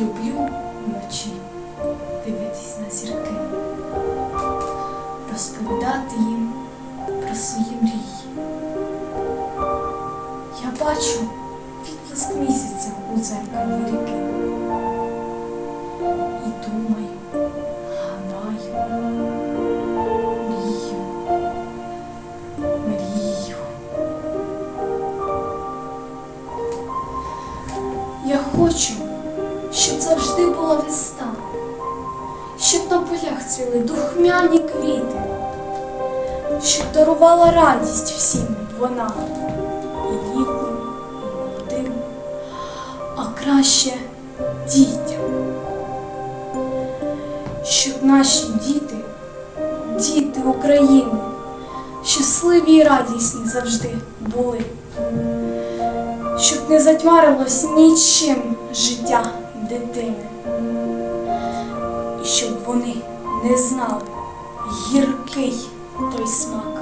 люблю вночі дивитись на зірки, розповідати їм про свої мрії. Я бачу відблиск місяця у дзеркалі ріки. І думаю, гадаю, мрію, мрію. Я хочу, щоб завжди була весна, щоб на полях цвіли духмяні квіти, щоб дарувала радість всім вона і літнім, і молодим, а краще дітям. Щоб наші діти, діти України, щасливі і радісні завжди були щоб не затьмарилось нічим життя дитини, і щоб вони не знали гіркий той смак